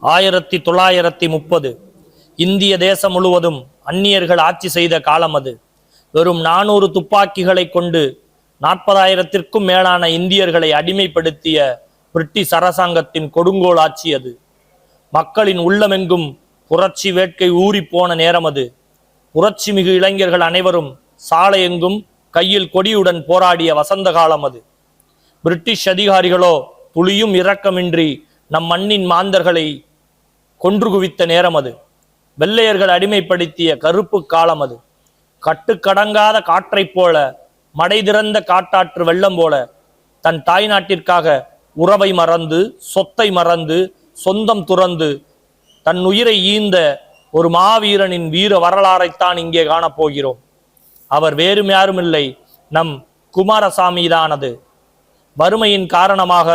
ஆயிரத்தி தொள்ளாயிரத்தி முப்பது. இந்திய தேசம் முழுவதும் அந்நியர்கள் ஆட்சி செய்த காலம் அது. வெறும் நானூறு துப்பாக்கிகளை கொண்டு நாற்பதாயிரத்திற்கும் மேலான இந்தியர்களை அடிமைப்படுத்திய பிரிட்டிஷ் அரசாங்கத்தின் கொடுங்கோல் ஆட்சி அது. மக்களின் உள்ளமெங்கும் புரட்சி வேட்கை ஊறிப்போன நேரம் அது. புரட்சி மிகு இளைஞர்கள் அனைவரும் சாலையெங்கும் கையில் கொடியுடன் போராடிய வசந்த காலம் அது. பிரிட்டிஷ் அதிகாரிகளோ துளியும் இரக்கமின்றி நம் மண்ணின் மாந்தர்களை கொன்று குவித்த நேரம் அது. வெள்ளையர்கள் அடிமைப்படுத்திய கருப்பு காலம் அது. கட்டுக்கடங்காத காற்றைப் போல மடை திறந்த காட்டாற்று வெள்ளம் போல தன் தாய் நாட்டிற்காக உறவை மறந்து சொத்தை மறந்து சொந்தம் துறந்து தன் உயிரை ஈந்த ஒரு மாவீரனின் வீர வரலாறைத்தான் இங்கே காணப்போகிறோம். அவர் வேறும் யாருமில்லை நம் குமாரசாமிதானது வறுமையின் காரணமாக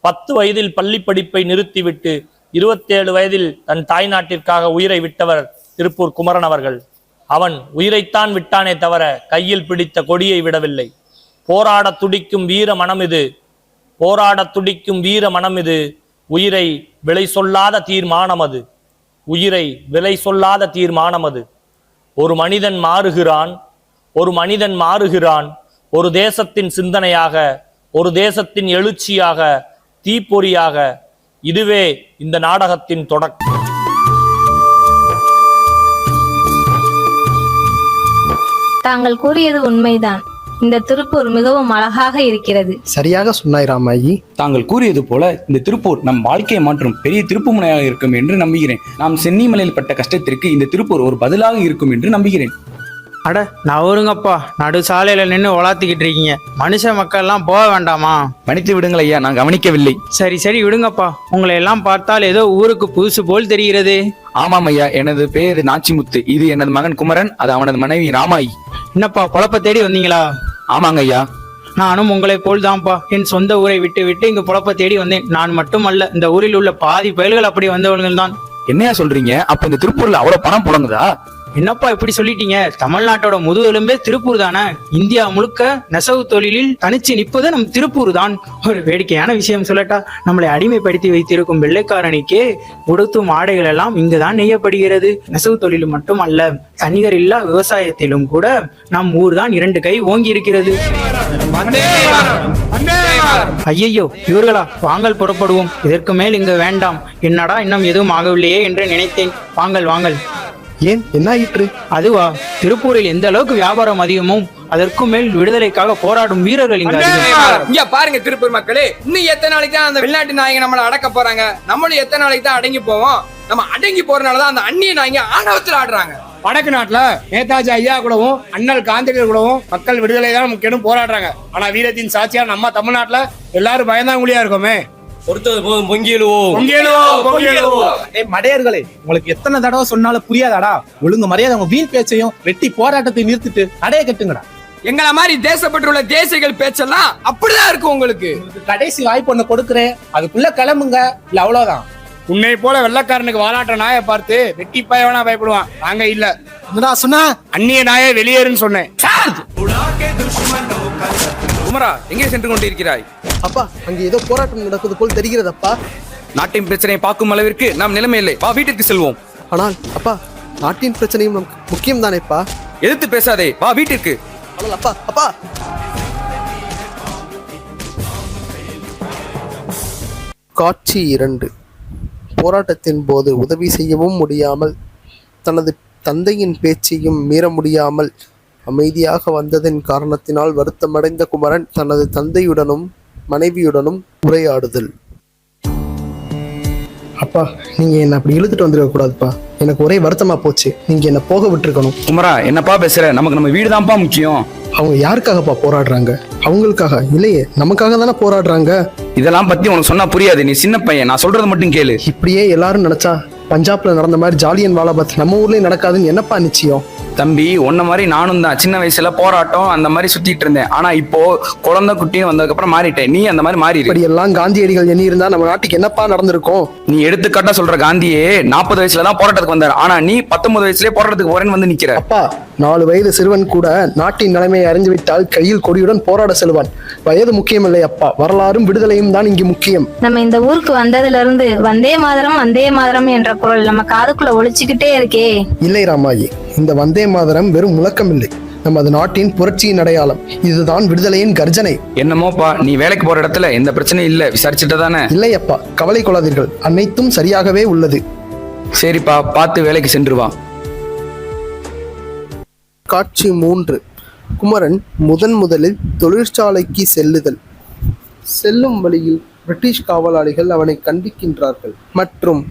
பத்து வயதில் பள்ளி படிப்பை நிறுத்திவிட்டு இருபத்தேழு வயதில் தன் தாய் நாட்டிற்காக உயிரை விட்டவர் திருப்பூர் குமரன் அவர்கள். அவன் உயிரைத்தான் விட்டானே தவிர கையில் பிடித்த கொடியை விடவில்லை. போராடத் துடிக்கும் வீர மனம் இது. போராடத் துடிக்கும் வீர மனம் இது. உயிரை விலை சொல்லாத தீர்மானம் அது. உயிரை விலை சொல்லாத தீர்மானம் அது. ஒரு மனிதன் மாறுகிறான் ஒரு மனிதன் மாறுகிறான். ஒரு தேசத்தின் சிந்தனையாக ஒரு தேசத்தின் எழுச்சியாக தீப்பொறியாக இதுவே இந்த நாடகத்தின் தொடக்கம். தாங்கள் கூறியது உண்மைதான். இந்த திருப்பூர் மிகவும் அழகாக இருக்கிறது. சரியாக சொன்னாய் ராமாயி. தாங்கள் கூறியது போல இந்த திருப்பூர் நம் வாழ்க்கையை மாற்றும் பெரிய திருப்புமுனையாக இருக்கும் என்று நம்புகிறேன். நாம் சென்னிமலையில் பட்ட கஷ்டத்திற்கு இந்த திருப்பூர் ஒரு பதிலாக இருக்கும் என்று நம்புகிறேன். அட நவருங்கப்பா நடு சாலையில நின்று உலாத்திக்கிட்டு இருக்கீங்க. மனுஷ மக்கள் எல்லாம் போக வேண்டாமா? மன்னித்து விடுங்கள் ஐயா நான் கவனிக்கவில்லை. சரி சரி விடுங்கப்பா. உங்களை எல்லாம் பார்த்தால் ஏதோ ஊருக்கு புதுசு போல் தெரிகிறது. ஆமாம் ஐயா எனது பெயர் நாச்சிமுத்து. இது எனது மகன் குமரன் அது அவனது மனைவி ராமாயி. என்னப்பா பொழப்ப தேடி வந்தீங்களா? ஆமாங்க ஐயா. நானும் உங்களை போல் தான்ப்பா என் சொந்த ஊரை விட்டு விட்டு இங்க பொழப்ப தேடி வந்தேன். நான் மட்டுமல்ல இந்த ஊரில் உள்ள பாதி பயல்கள் அப்படி வந்தவர்கள் தான் என்னையா சொல்றீங்க? அப்ப இந்த திருப்பூர்ல அவ்வளவு பணம் புழங்குதா? என்னப்பா இப்படி சொல்லிட்டீங்க? தமிழ்நாட்டோட முதுகெலும்பே திருப்பூர் தானே? இந்தியா முழுக்க நெசவு தொழிலில் தனிச்சு நிற்பது நம் திருப்பூர் தான் ஒரு வேடிக்கையான விஷயம் சொல்லட்டா நம்மளை அடிமைப்படுத்தி வைத்திருக்கும் வெள்ளைக்காரனிக்கே உடுத்தும் ஆடைகள் எல்லாம் இங்குதான் நெய்யப்படுகிறது. நெசவு தொழில் மட்டும் அல்ல தனிகர் இல்லா விவசாயத்திலும் கூட நம் ஊர் தான் இரண்டு கை ஓங்கி இருக்கிறது. ஐயையோ இவர்களா வாங்கல் புறப்படுவோம். இதற்கு மேல் இங்கு வேண்டாம். என்னடா இன்னும் எதுவும் ஆகவில்லையே என்று நினைத்தேன். வாங்கல் வாங்கல். ஏன்? என்ன ஆயிற்று? அதுவா திருப்பூரில் எந்த அளவுக்கு வியாபாரம் அதிகமோ அதற்கும் மேல் விடுதலைக்காக போராடும் வீரர்கள் இங்கு அதிகம். இங்க பாருங்க திருப்பூர் மக்களே. இன்னும் எத்தனை நாளைக்கு தான் அந்த வெளிநாட்டு நாயங்க நம்மள அடக்க போறாங்க? நம்மளும் எத்தனை நாளைக்கு தான் அடங்கி போவோம்? நம்ம அடங்கி போறதுனாலதான் அந்த அந்நிய நாயங்க ஆணவத்தில் ஆடுறாங்க. வடக்கு நாட்டுல நேதாஜி ஐயா கூடவும் அண்ணல் காந்திகள் கூடவும் மக்கள் விடுதலை தான் முக்கியம் போராடுறாங்க. ஆனா வீரத்தின் சாட்சியா நம்ம தமிழ்நாட்டுல எல்லாரும் பயந்தாங்குழியா இருக்கோமே. பொறுத்தது போதும் பொங்கிடுவோம் ஏய் மடையர்களே உங்களுக்கு எத்தனை தடவை சொன்னாலும் புரியாதாடா? ஒழுங்கு மரியாதை உங்க வீண் பேச்சையும் வெட்டி போராட்டத்தை நிறுத்திட்டு தடையை கட்டுங்கடா. எங்கள மாதிரி தேசப்பற்றுள்ள தேசிகள் பேச்செல்லாம் அப்படிதான் இருக்கும் உங்களுக்கு. உங்களுக்கு கடைசி வாய்ப்பு ஒண்ணு கொடுக்குறேன். அதுக்குள்ள கிளம்புங்க. இல்ல அவ்வளவுதான். உன்னை போல வெள்ளக்காரனுக்கு வாலாட்ட நாயை பார்த்து வெட்டி பயவனா பயப்படுவான். நாங்க இல்ல. என்னடா சொன்ன? அந்நிய நாயை வெளியேறுன்னு சொன்னேன். குமரா எங்கே சென்று கொண்டிருக்கிறாய் அப்பா அங்க ஏதோ போராட்டம் நடப்பது போல் தெரிகிறதப்பா. நாட்டின் பிரச்சனையை பார்க்கும் அளவிற்கு நாம் நிலைமை இல்லை. வா வீட்டிற்கு செல்வோம். ஆனால் அப்பா நாட்டின் பிரச்சனையும் நமக்கு முக்கியம் தானேப்பா எதிர்த்து பேசாதே. வா வீட்டிற்கு. ஆனால் அப்பா அப்பா! காட்சி இரண்டு. போராட்டத்தின் போது உதவி செய்யவும் முடியாமல் தனது தந்தையின் பேச்சையும் மீற முடியாமல் அமைதியாக வந்ததின் காரணத்தினால் வருத்தமடைந்த குமரன் தனது தந்தையுடனும் மனைவியுடனும் உரையாடுதல். அப்பா நீங்க என்ன அப்படி இழுத்துட்டு வந்துருக்க கூடாதுப்பா. எனக்கு ஒரே வருத்தமா போச்சு. நீங்க என்ன போக விட்டுருக்கணும். குமரா என்னப்பா பேசுற? நமக்கு நம்ம வீடு தான்ப்பா முக்கியம். அவங்க யாருக்காகப்பா போராடுறாங்க? அவங்களுக்காக இல்லையே நமக்காக தானே போராடுறாங்க? இதெல்லாம் பத்தி உனக்கு சொன்னா புரியாது. நீ சின்ன பையன். நான் சொல்றது மட்டும் கேளு. இப்படியே எல்லாரும் நினைச்சா பஞ்சாப்ல நடந்த மாதிரி ஜாலியன் வாலாபாத் நம்ம ஊர்லயும் நடக்காதுன்னு என்னப்பா நிச்சயம்? தம்பி உன்ன மாதிரி நானும் தான். சின்ன வயசுல போராட்டம் அந்த மாதிரி சுத்திட்டு இருந்தேன். ஆனா இப்போ குழந்தை குட்டின்னு வந்ததுக்கு அப்புறம் மாறிட்டேன். நீ அந்த மாதிரி மாறிடு இப்படி எல்லாம் காந்தியடிகள் எண்ணி இருந்தா நம்ம நாட்டுக்கு என்னப்பா நடந்திருக்கும்? நீ எடுத்துக்காட்டா சொல்ற காந்தியே. நாற்பது வயசுல தான் போராட்டத்துக்கு வந்தாரு. ஆனா நீ பத்தொன்பது வயசுலயே போராட்டத்துக்கு போறேன்னு வந்து நிக்கிற. அப்பா நாலு வயது சிறுவன் கூட நாட்டின் நிலைமையை அறிந்துவிட்டால் கையில் கொடியுடன் போராட செல்வான். வயது முக்கியமில்லை அப்பா. வரலாறும் விடுதலையும் தான் இங்கு முக்கியம். நம்ம இந்த ஊருக்கு வந்ததுல இருந்து வந்தே மாதரம் வந்தே மாதரம் என்ற குரல் நம்ம காதுக்குள்ள ஒழிச்சுக்கிட்டே இருக்கே. இல்லை ராமாயி. இந்த வந்தே மாதரம் வெறும் முழக்கமில்லை. நமது நாட்டின் புரட்சியின் அடையாளம். இதுதான் விடுதலையின் கர்ஜனை. என்னமோப்பா நீ வேலைக்கு போற இடத்துல எந்த பிரச்சனையும் இல்ல விசாரிச்சுட்டு தானே? இல்லை அப்பா கவலை கொள்ளாதீர்கள். அனைத்தும் சரியாகவே உள்ளது. சரிப்பா பார்த்து வேலைக்கு சென்று வா. காட்சி மூன்று. குமரன் முதன் முதலில் தொழிற்சாலைக்கு செல்லுதல். செல்லும் வழியில் பிரிட்டிஷ் காவலாளிகள் அவனை கண்டிக்கின்றார்கள். மற்றும்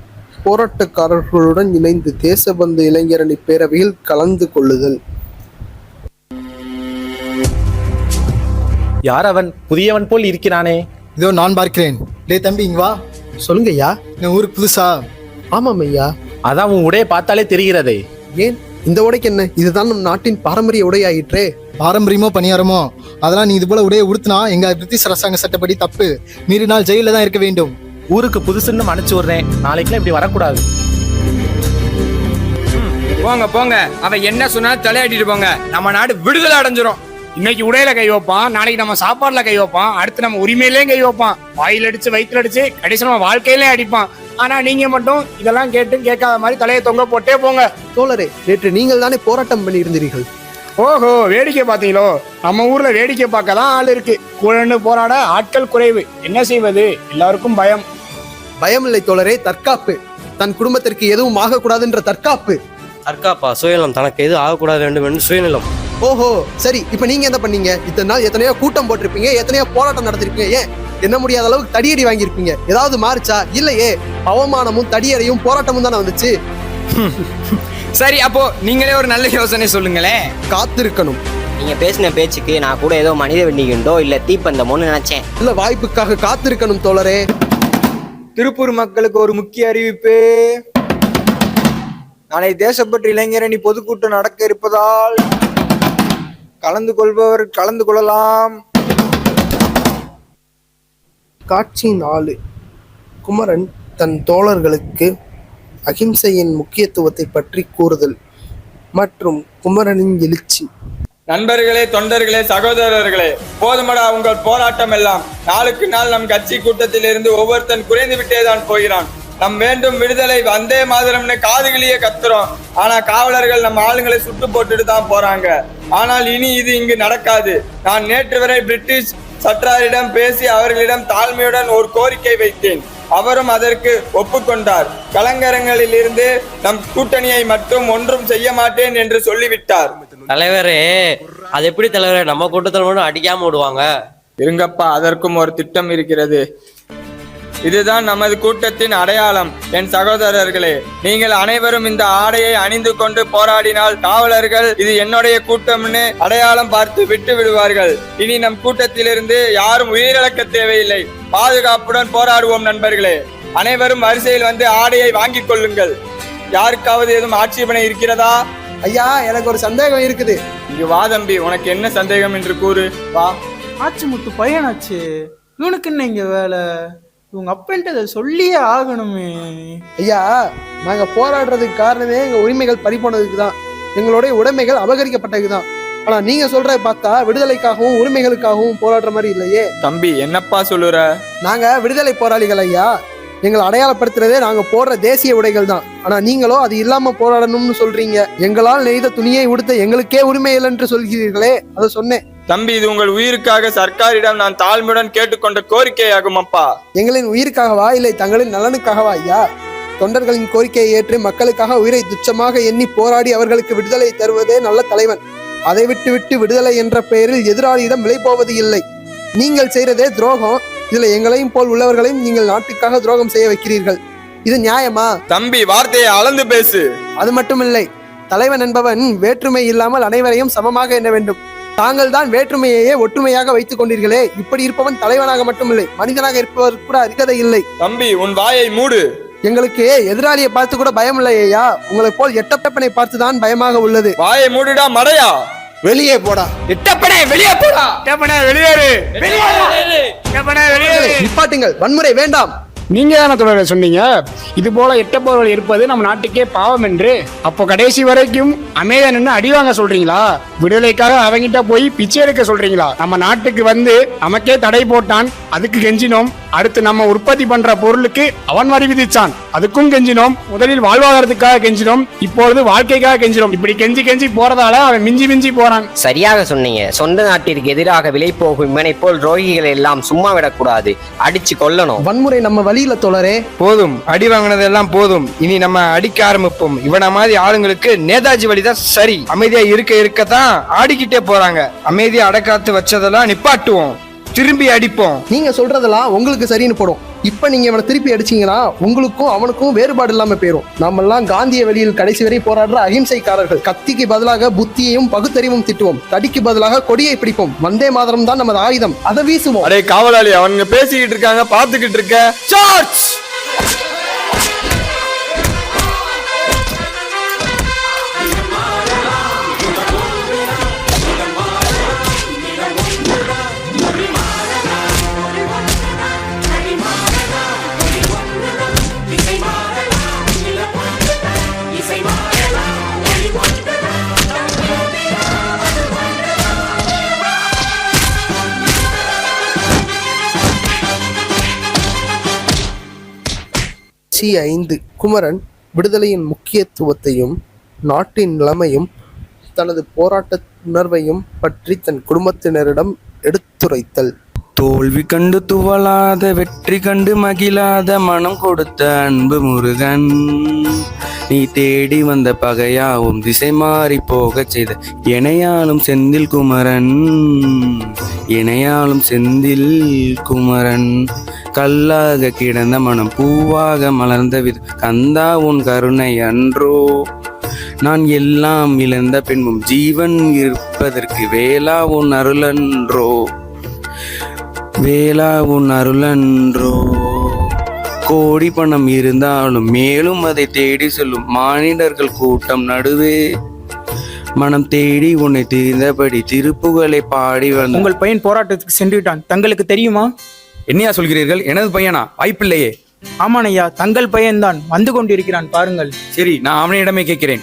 போராட்டக்காரர்களுடன் இணைந்து தேசபந்து இளைஞரணி பேரவையில் கலந்து கொள்ளுதல். யார் அவன்? புதியவன் போல் இருக்கிறானே. இதோ நான் பார்க்கிறேன். டேய் தம்பி இங்க வா. சொல்லுங்க ஐயா என் ஊருக்கு புதுசா. ஆமாம் ஐயா. அதான் உன் உடைய பார்த்தாலே தெரிகிறதே. ஏன்? இந்த உடைக்கு என்ன? இதுதான் நம் நாட்டின் பாரம்பரிய உடையாயிற்றே. பாரம்பரியமோ பணியாரமோ? அதெல்லாம் நீ இது போல உடைய உடுத்தினா எங்க பிரிட்டிஷ் அரசாங்க சட்டப்படி தப்பு. மீறினால் ஜெயில தான் இருக்க வேண்டும். ஊருக்கு புதுசுன்னு மன்னிச்சு விடுறேன். நாளைக்கெல்லாம் இப்படி வரக்கூடாது. போங்க போங்க. அவன் என்ன சொன்னாலும் தலையாட்டிட்டு போங்க. நம்ம நாடு விடுதலை அடைஞ்சிரும். இன்னைக்கு உடையில கை வைப்பான் நாளைக்கு நம்ம சாப்பாடுல கை வைப்பான் அடுத்து நம்ம உரிமையிலேயும் கை வைப்பான். வாயில் அடிச்சு வயிற்றுல அடிச்சு கடைசி நம்ம வாழ்க்கையிலேயும் அடிப்பான். ஆனா நீங்க மட்டும் இதெல்லாம் கேட்டு கேட்காத மாதிரி தலையை தொங்க போட்டே போங்க. தோழரே நேற்று நீங்கள் தானே போராட்டம் பண்ணியிருந்தீர்கள்? ஓஹோ வேடிக்கை பார்த்தீங்களோ? நம்ம ஊர்ல வேடிக்கை பார்க்க தான் ஆள் இருக்கு. குழந்தை போராட ஆட்கள் குறைவு. என்ன செய்வது? எல்லாருக்கும் பயம். பயமில்லை தோழரே தற்காப்பு. தன் குடும்பத்திற்கு எதுவும் ஆகக்கூடாதுன்ற தற்காப்பு. தற்காப்பா? சுயநலம். தனக்கு எது ஆகக்கூடாது வேண்டும் என்று சுயநலம். ஓஹோ சரி இப்ப நீங்க என்ன பண்ணீங்க? இத்தனை நாள் எத்தனையோ கூட்டம் போட்டிருப்பீங்க எத்தனையோ போராட்டம் நடத்திருப்பீங்க ஏன்? என்ன முடியாத அளவுக்கு தடியடி வாங்கியிருப்பீங்க? ஏதாவது மாறுச்சா? இல்லையே. அவமானமும் தடியடியும் போராட்டமும் தானே வந்துச்சு. சரி அப்போ நீங்களே ஒரு நல்ல யோசனை சொல்லுங்களேன். காத்திருக்கணும். நீங்க பேசின பேச்சுக்கு நான் கூட ஏதோ மனித வெடிகுண்டோ இல்ல தீப்பந்தமோன்னு நினைச்சேன். இல்ல வாய்ப்புக்காக காத்திருக்கணும் தோழரே. திருப்பூர் மக்களுக்கு ஒரு முக்கிய அறிவிப்பு. நாளை தேசப்பற்று இளைஞரணி பொதுக்கூட்டம் நடக்க இருப்பதால் கலந்து கொள்பவர் கலந்து கொள்ளலாம். காட்சி நாலு. குமரன் தன் தோழர்களுக்கு அகிம்சையின் முக்கியத்துவத்தை பற்றி கூறுதல். மற்றும் குமரனின் எழுச்சி. நண்பர்களே தொண்டர்களே சகோதரர்களே போதுமடா உங்கள் போராட்டம் எல்லாம். நாளுக்கு நாள் நம் கட்சி கூட்டத்தில் இருந்து ஒவ்வொருத்தன் குறைந்து விட்டேதான் போகிறான். நம் வேண்டும் விடுதலை வந்தே மாதிரம்னு காதுகளியே கத்துறோம். ஆனா காவலர்கள் நம்ம ஆளுங்களை சுட்டு போட்டுட்டு தான் போறாங்க. ஆனால் இனி இது இங்கு நடக்காது. நான் நேற்று வரை பிரிட்டிஷ் சற்றாரிடம் பேசி அவர்களிடம் தாழ்மையுடன் ஒரு கோரிக்கை வைத்தேன். அவரும் அதற்கு ஒப்புக்கொண்டார். கலங்கரங்களில் இருந்து நம் கூட்டணியை மட்டும் ஒன்றும் செய்ய மாட்டேன் என்று சொல்லிவிட்டார். தலைவரே அது எப்படி தலைவரே? நம்ம கூட்டத்தில் மட்டும் அடிக்காம விடுவாங்க. இருங்கப்பா அதற்கும் ஒரு திட்டம் இருக்கிறது. இதுதான் நமது கூட்டத்தின் அடையாளம். என் சகோதரர்களே நீங்கள் அனைவரும் இந்த ஆடையை அணிந்து கொண்டு போராடினால் காவலர்கள் இது என்னுடைய கூட்டம்னு அடையாளம் பார்த்து விட்டு விடுவார்கள். இனி நம் கூட்டத்திலிருந்து யாரும் உயிரிழக்க தேவையில்லை. பாதுகாப்புடன் போராடுவோம் நண்பர்களே. அனைவரும் வரிசையில் வந்து ஆடையை வாங்கிக் கொள்ளுங்கள். யாருக்காவது எதுவும் ஆட்சேபனை இருக்கிறதா? ஐயா எனக்கு ஒரு சந்தேகம் இருக்குது. இங்கு வா தம்பி உனக்கு என்ன சந்தேகம் என்று கூறு. வா. ஆச்சு முத்து பையனாச்சு. இவனுக்கு என்ன இங்க வேலை? இவங்க அப்பன்ட்டு அதை சொல்லியே ஆகணுமே. ஐயா நாங்க போராடுறதுக்கு காரணமே எங்க உரிமைகள் பறிபோனதுக்கு தான் எங்களுடைய உடைமைகள் அபகரிக்கப்பட்டதுக்கு தான் ஆனா நீங்க சொல்றத பார்த்தா விடுதலைக்காகவும் உரிமைகளுக்காகவும் போராடுற மாதிரி இல்லையே. தம்பி என்னப்பா சொல்லுற? நாங்க விடுதலை போராளிகள் ஐயா. எங்களை அடையாளப்படுத்துறதே நாங்க போடுற தேசிய உடைகள் தான். ஆனா நீங்களோ அது இல்லாம போராடணும்னு சொல்றீங்க. எங்களால் நெய்த துணியை உடுத்த எங்களுக்கே உரிமை இல்லை என்று சொல்கிறீர்களே அதை சொன்னேன். தம்பி இது உங்கள் உயிருக்காக சர்க்காரிடம் நான் தாழ்மையுடன் கேட்டுக்கொண்ட கோரிக்கையாகும் அப்பா எங்களின் உயிருக்காகவா இல்லை தங்களின் நலனுக்காகவா ஐயா. தொண்டர்களின் கோரிக்கையை ஏற்று மக்களுக்காக உயிரை துச்சமாக எண்ணி போராடி அவர்களுக்கு விடுதலை தருவதே நல்ல தலைவன். அதை விட்டு விட்டு விடுதலை என்ற பெயரில் எதிராளியிடம் விலை போவது இல்லை. நீங்கள் செய்யறதே துரோகம். இதுல எங்களையும் போல் உள்ளவர்களையும் நீங்கள் நாட்டுக்காக துரோகம் செய்ய வைக்கிறீர்கள். இது நியாயமா? தம்பி வார்த்தையை அளந்து பேசு. அது மட்டுமில்லை. தலைவன் என்பவன் வேற்றுமை இல்லாமல் அனைவரையும் சமமாக எண்ண வேண்டும். தாங்கள் தான் வேற்றுமையையே ஒற்றுமையாக வைத்துக் கொண்டீர்களே. இப்படி இருப்பவன் தலைவனாக மட்டுமில்லை. மனிதனாக இருப்பவர் கூட அருகதை இல்லை. தம்பி உன் வாயை மூடு. எங்களுக்கு எதிராளியை பார்த்து கூட பயம் இல்லை ஐயா. உங்களைப் போல் எட்டப்பனை பார்த்து தான் பயமாக உள்ளது. வாயை மூடுடா மடையா. வெளியே போடா. எட்டப்பனே வெளியே போடா. கேப்பனே வெளியேறு. கேப்பனே வெளியேறு. நிப்பாட்டுங்கள். வன்முறை வேண்டாம். நீங்க தானே தொடர சொன்னீங்க? இது போல எட்டப்பவர்கள் இருப்பது நம்ம நாட்டுக்கே பாவம் என்று. அப்போ கடைசி வரைக்கும் அமைதியா நின்று அடி வாங்க சொல்றீங்களா? விடுதலைக்காக அவங்கிட்ட போய் பிச்சை எடுக்க சொல்றீங்களா? நம்ம நாட்டுக்கு வந்து நமக்கே தடை போட்டான் அதுக்கு கெஞ்சினோம். அடுத்து நம்ம உற்பத்தி பண்ற பொருளுக்கு அவன் வரி விதிச்சான். அதுக்கும் கெஞ்சினோம். முதலில் வாழ்வாதாரத்துக்காக கெஞ்சினோம். இப்பொழுது வாழ்க்கைக்காக கெஞ்சினோம். இப்படி கெஞ்சி கெஞ்சி போறதால அவன் மிஞ்சி மிஞ்சி போறான். சரியாக சொன்னீங்க. சொந்த நாட்டிற்கு எதிராக விலை போகும் இவனை போல் துரோகிகளை எல்லாம் சும்மா விடக்கூடாது. அடிச்சு கொல்லணும். வன்முறை நம்ம வழியில தோழரே. போதும். அடி வாங்கினதெல்லாம் போதும். இனி நம்ம அடிக்க ஆரம்பிப்போம். இவன மாதிரி ஆளுங்களுக்கு நேதாஜி வழிதான் சரி. அமைதியா இருக்க இருக்கத்தான் ஆடிக்கிட்டே போறாங்க. அமைதியா அடக்காத்து வச்சதெல்லாம் நிப்பாட்டுவோம். திரும்பி அடிப்போம். நீங்க சொல்றதெல்லாம் உங்களுக்கு சரின்னு போடும். இப்ப நீங்க இவனை திருப்பி அடிச்சீங்கன்னா உங்களுக்கும் அவனுக்கும் வேறுபாடு இல்லாம போயிரும். நாமெல்லாம் காந்திய வெளியில் கடைசி வரை போராடுற அகிம்சைக்காரர்கள். கத்திக்கு பதிலாக புத்தியையும் பகுத்தறிவும் திட்டுவோம். தடிக்கு பதிலாக கொடியை பிடிப்போம். வந்தே மாதரம் தான் நமது ஆயுதம். அதை வீசுவோம். அடே காவலாளி அவனுங்க பேசிக்கிட்டு இருக்காங்க பாத்துக்கிட்டு இருக்க. சார்ஜ் சி ஐந்து குமரன் விடுதலையின் முக்கியத்துவத்தையும் நாட்டின் நிலைமையும் தனது போராட்ட உணர்வையும் பற்றி தன் குடும்பத்தினரிடம் எடுத்துரைத்தல். தோல்வி கண்டு துவளாத வெற்றி கண்டு மகிழாத மனம் கொடுத்த அன்பு முருகன். நீ தேடி வந்த பகையாவும் திசை மாறி போகச் செய்த இணையாலும் செந்தில் குமரன். இணையாலும் செந்தில் குமரன். கல்லாக கிடந்த மனம் பூவாக மலர்ந்த வித கந்தா உன் கருணை அன்றோ. நான் எல்லாம் இழந்த பின்பும் ஜீவன் இருப்பதற்கு வேளா உன் அருளன்றோ வேளா உன் அருளன்றோ. கோடி பணம் இருந்தாலும் மேலும் அதை தேடி செல்லும் மானிடர்கள் கூட்டம் நடுவே. மனம் தேடி உன்னை தெரிந்தபடி திருப்புகளை பாடி வந்த உங்கள் பையன் போராட்டத்துக்கு சென்று விட்டான். தங்களுக்கு தெரியுமா? என்னையா சொல்கிறீர்கள்? எனது பையனா? வாய்ப்பில்லையே. ஆமானையா தங்கள் பையன்தான். வந்து கொண்டிருக்கிறான் பாருங்கள். சரி நான் அவனிடமே கேட்கிறேன்.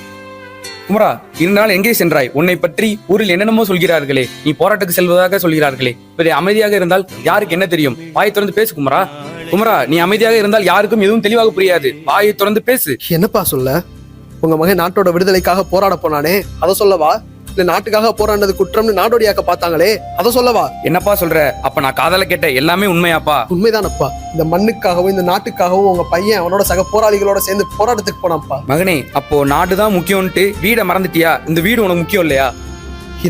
குமரா இருந்தால் எங்கே சென்றாய்? உன்னை பற்றி ஊரில் என்னென்னமோ சொல்கிறார்களே. நீ போராட்டத்துக்கு செல்வதாக சொல்கிறார்களே. இப்படி அமைதியாக இருந்தால் யாருக்கு என்ன தெரியும்? வாயை திறந்து பேசு குமரா குமரா நீ அமைதியாக இருந்தால் யாருக்கும் எதுவும் தெளிவாக புரியாது. வாயை திறந்து பேசு. என்னப்பா சொல்ல? உங்க மகன் நாட்டோட விடுதலைக்காக போராட போனானே அதை சொல்லவா? இல்ல நாட்டுக்காக போராடினது குற்றம்னு நாடோடியாக்க பார்த்தாங்களே அதை சொல்லவா? என்னப்பா சொல்ற? அப்ப நான் காதல கேட்ட எல்லாமே உண்மையாப்பா? உண்மைதானப்பா. இந்த மண்ணுக்காகவும் இந்த நாட்டுக்காகவும் உங்க பையன் அவனோட சக போராளிகளோட சேர்ந்து போராட்டத்துக்கு போனான்ப்பா. மகனே அப்போ நாடுதான் முக்கியம்ட்டு வீடை மறந்துட்டியா? இந்த வீடு உனக்கு முக்கியம் இல்லையா?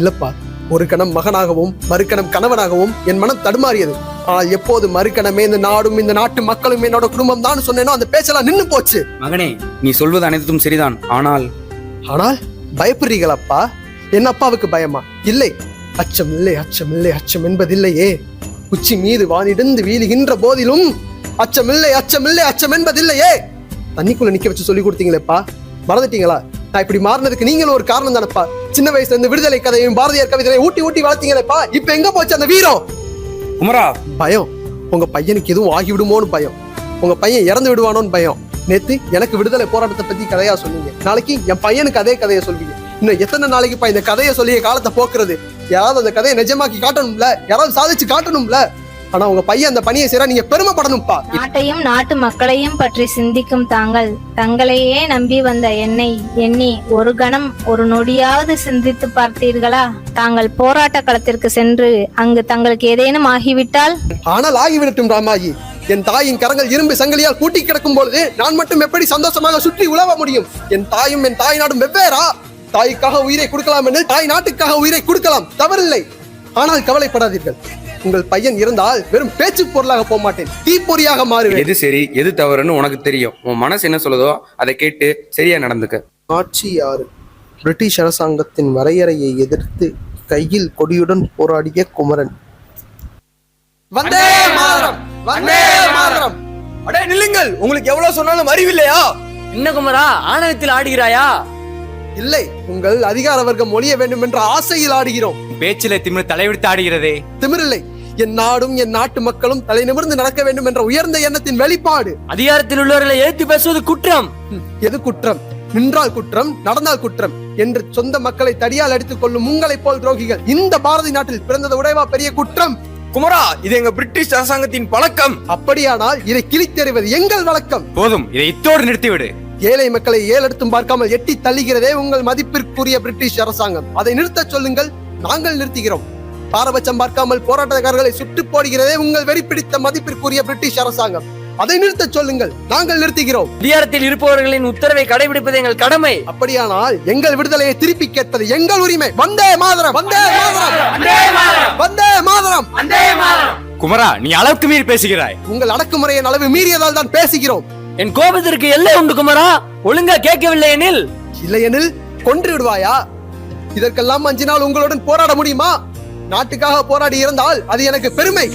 இல்லப்பா. ஒரு கணம் மகனாகவும் மறுகணம் கணவனாகவும் என் மனம் தடுமாறியது. ஆனால் எப்போது மறுகணமே இந்த நாடும் இந்த நாட்டு மக்களும் என்னோட குடும்பம் தான் சொன்னேனோ அந்த பேச்செல்லாம் நின்னு போச்சு. மகனே நீ சொல்வது அனைத்தும் சரிதான். ஆனால் ஆனால் பயப்படுறீங்களப்பா என் அப்பாவுக்கு பயமா? இல்லை. அச்சம் இல்லை அச்சம் இல்லை அச்சம் என்பதில்லையே. உச்சி மீது வானிடிந்து வீழுகின்ற போதிலும் அச்சம் இல்லை அச்சம் இல்லை அச்சம் என்பதில்லையே. தண்ணிக்குள்ள நிக்க வச்சு சொல்லி கொடுத்தீங்களேப்பா. மறந்துட்டீங்களா? நான் இப்படி மாறினதுக்கு நீங்களும் ஒரு காரணம் தானப்பா. சின்ன வயசுல இருந்து விடுதலை கதையும் பாரதியார் கவிதையும் ஊட்டி ஊட்டி வளர்த்தீங்களேப்பா. இப்ப எங்க போச்சு அந்த வீரம் குமரா. பயம் உங்க பையனுக்கு எதுவும் ஆகிவிடுமோன்னு பயம். உங்க பையன் இறந்து விடுவானோன்னு பயம். நேத்து எனக்கு விடுதலை போராட்டத்தை பத்தி கதையா சொன்னீங்க. நாளைக்கு என் பையனுக்கு அதே கதையை சொல்வீங்க. இன்னும் எத்தனை நாளைக்குப்பா இந்த கதையை சொல்லிய காலத்தை போக்குறது? யாராவது அந்த கதையை நிஜமாக்கி காட்டணும்ல? யாராவது சாதிச்சு காட்டணும்ல? ஆனா உங்க பையன் அந்த பணியை செய்யறா நீங்க பெருமைப்படணும்ப்பா. நாட்டையும் நாட்டு மக்களையும் பற்றி சிந்திக்கும் தாங்கள். தங்களையே நம்பி வந்த என்னை எண்ணி ஒரு கணம் ஒரு நொடியாவது சிந்தித்து பார்த்தீர்களா? தாங்கள் போராட்ட களத்திற்கு சென்று அங்கு தங்களுக்கு ஏதேனும் ஆகிவிட்டால்? ஆனால் ஆகிவிடட்டும் ராமாயி. என் தாயின் கரங்கள் இரும்பு சங்கிலியால் பூட்டி கிடக்கும் பொழுது நான் மட்டும் எப்படி சந்தோஷமாக சுற்றி உலவ முடியும்? என் தாயும் என் தாய் நாடும் வெவ்வேறா? தாய்க்காக உயிரை கொடுக்கலாம் என்று தாய் நாட்டுக்காக உயிரை கொடுக்கலாம். தவறில்லை. ஆனால் கவலைப்படாதீர்கள். உங்கள் பையன் இருந்தால் வெறும் பேச்சு பொருளாக போக மாட்டேன். தீப்பொறியாக மாறுவேன். எது சரி எது தவறுன்னு உனக்கு தெரியும். உன் மனசு என்ன சொல்லுதோ அதை கேட்டு சரியா நடந்துக்க. ஆட்சி ஆறு பிரிட்டிஷ் அரசாங்கத்தின் வரையறையை எதிர்த்து கையில் கொடியுடன் போராடிய குமரன். வந்தே மாதரம்! வந்தே மாதரம்! அடே நில்லுங்கள். உங்களுக்கு எவ்வளவு சொன்னாலும் அறிவில்லையா? என்ன குமரா? ஆணவத்தில் ஆடுகிறாயா? இல்லை உங்கள் அதிகார வர்க்கம் ஒழிய வேண்டும் என்ற ஆசையில் ஆடுகிறோம். பேச்சில திமிரு தலைவிடுத்து ஆடுகிறதே. திமிரில்லை என் நாடும் என் நாட்டு மக்களும் தலை நிமிர்ந்து நடக்க வேண்டும் என்ற உயர்ந்த எண்ணத்தின் வெளிப்பாடு. அதிகாரத்தில் உள்ளவர்களை ஏற்றி பேசுவது குற்றம். எது குற்றம்? நின்றால் குற்றம் நடந்தால் குற்றம் என்று சொந்த மக்களை தடியால் அடித்துக் கொள்ளும் உங்களைப் போல் துரோகிகள் இந்த பாரதி நாட்டில் பிறந்தது உடைவா பெரிய குற்றம்? குமரா இது எங்க பிரிட்டிஷ் அரசாங்கத்தின் பழக்கம். அப்படியானால் இதை கிழித்தெறிவது எங்கள் வழக்கம். போதும் இதை இத்தோடு நிறுத்திவிடு. ஏழை மக்களை ஏலெடுத்தும் பார்க்காமல் எட்டி தள்ளுகிறதே உங்கள் மதிப்பிற்குரிய பிரிட்டிஷ் அரசாங்கம். அதை நிறுத்தச் சொல்லுங்கள் நாங்கள் நிறுத்துகிறோம். பாரபட்சம் பார்க்காமல் போராட்டக்காரர்களை சுட்டு போடுகிறதே உங்கள் வெறிப்பிடித்த மதிப்பிற்குரிய பிரிட்டிஷ் அரசாங்கம். அதை நிறுத்தச் சொல்லுங்கள் நாங்கள் நிறுத்துகிறோம். அதிகாரத்தில் இருப்பவர்களின் உத்தரவை கடைபிடிப்பது எங்கள் கடமை. அப்படியானால் எங்கள் விடுதலையை திருப்பி கேட்பது எங்கள் உரிமை. வந்தே மாதரம். வந்தே மாதரம். வந்தே மாதரம். குமரா நீ அளவுக்கு மீறி பேசுகிறாய். உங்கள் அடக்குமுறையின் அளவு மீறியதால் தான் பேசுகிறோம். என் கோபத்திற்கு எல்லை உண்டு குமரா. ஒழுங்கா கேட்கவில்லை எனில். இல்லையெனில் கொன்று விடுவாயா? இதற்கெல்லாம் அஞ்சினால் உங்களுடன் போராட முடியுமா? நாட்டுக்காக போராடி இருந்தால் அது எனக்கு பெருமை.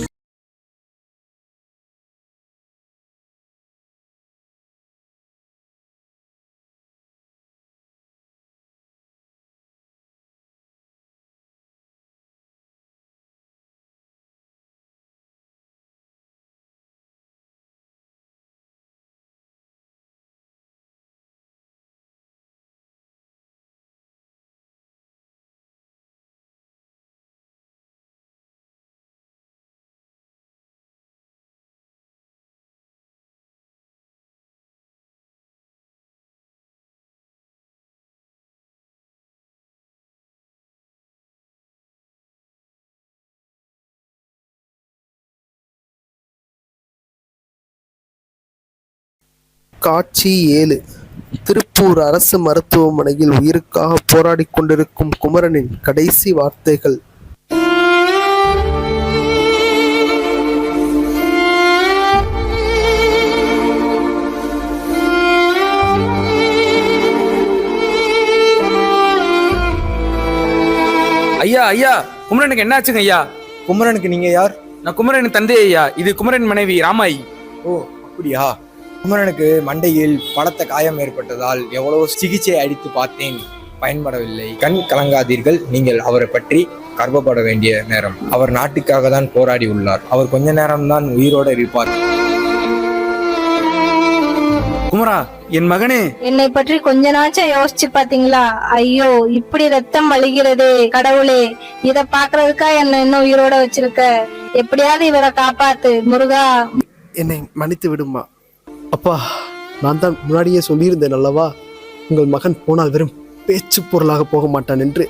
காட்சி ஏழு. திருப்பூர் அரசு மருத்துவமனையில் உயிருக்காக போராடிக் கொண்டிருக்கும் குமரனின் கடைசி வார்த்தைகள். ஐயா ஐயா குமரனுக்கு என்னாச்சுங்க ஐயா? குமரனுக்கு நீங்க யார்? நான் குமரன் தந்தை ஐயா. இது குமரன் மனைவி ராமாயி. ஓ அப்படியா? குமரனுக்கு மண்டையில் பலத்த காயம் ஏற்பட்டதால் எவ்வளவு சிகிச்சை அடித்து பார்த்தேன். பயன்படவில்லை. கண் கலங்காதீர்கள். நீங்கள் அவரை பற்றி கர்வப்பட வேண்டிய நேரம். அவர் நாட்டுக்காக தான் போராடி உள்ளார். அவர் கொஞ்ச நேரம்தான் உயிரோடு இருப்பார். குமரா என் மகனே. என்னை பற்றி கொஞ்ச நாச்சும் யோசிச்சு பாத்தீங்களா ஐயோ இப்படி ரத்தம் வலிகிறதே கடவுளே. இத பாக்குறதுக்கா என்ன இன்னும் உயிரோட வச்சிருக்க? எப்படியாவது இவரை காப்பாத்து முருகா. என்னை மன்னித்து விடுமா அப்பா நான் தான் முன்னாடியே சொல்லியிருந்தேன் அல்லவா? உங்கள் மகன் போனால் வெறும் பேச்சு பொருளாக போக மாட்டான் என்று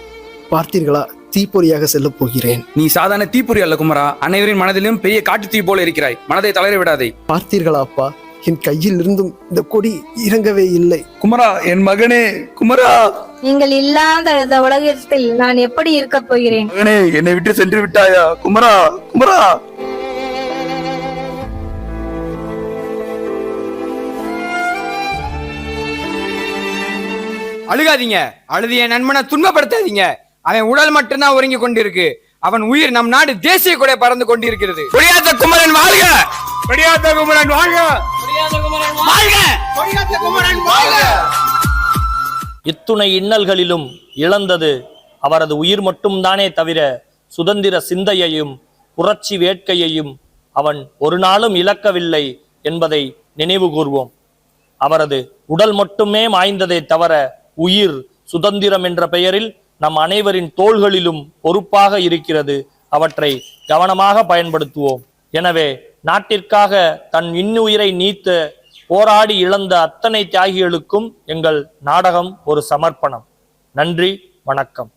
பார்த்தீர்களா? தீப்பொறியாக செல்லப் போகிறேன். நீ சாதாரண தீப்பொறி அல்ல குமரா. அனைவரின் மனதிலும் பெரிய காட்டு தீ போல இருக்கிறாய். மனதை தளர விடாதே. பார்த்தீர்களா அப்பா? என் கையில் இருந்தும் இந்த கொடி இறங்கவே இல்லை. குமரா என் மகனே குமரா! நீங்கள் இல்லாத இந்த உலகத்தில் நான் எப்படி இருக்க போகிறேன்? மகனே என்னை விட்டு சென்று விட்டாயா? குமரா குமரா! அழுகாதீங்க. அழுது என் நண்பனை துன்பப்படுத்தாதீங்க. அவன் உடல் மட்டும்தான் உறங்கி கொண்டிருக்கு. அவன் உயிர் நம் நாடு தேசிய கொடை பறந்து கொண்டிருக்கிறது. கொடியாத்த குமரன் வாழ்க! கொடியாத்த குமரன் வாழ்க! வாழ்க! கொடியாத்த குமரன் வாழ்க! இத்துணை இன்னல்களிலும் இழந்தது அவரது உயிர் மட்டும்தானே தவிர சுதந்திர சிந்தையையும் புரட்சி வேட்கையையும் அவன் ஒரு நாளும் இழக்கவில்லை என்பதை நினைவு கூர்வோம். அவரது உடல் மட்டுமே மாய்ந்ததே தவிர உயிர் சுதந்திரம் என்ற பெயரில் நம் அனைவரின் தோள்களிலும் பொறுப்பாக இருக்கிறது. அவற்றை கவனமாக பயன்படுத்துவோம். எனவே நாட்டிற்காக தன் இன்னுயிரை நீத்த போராடி இழந்த அத்தனை தியாகிகளுக்கும் எங்கள் நாடகம் ஒரு சமர்ப்பணம். நன்றி வணக்கம்.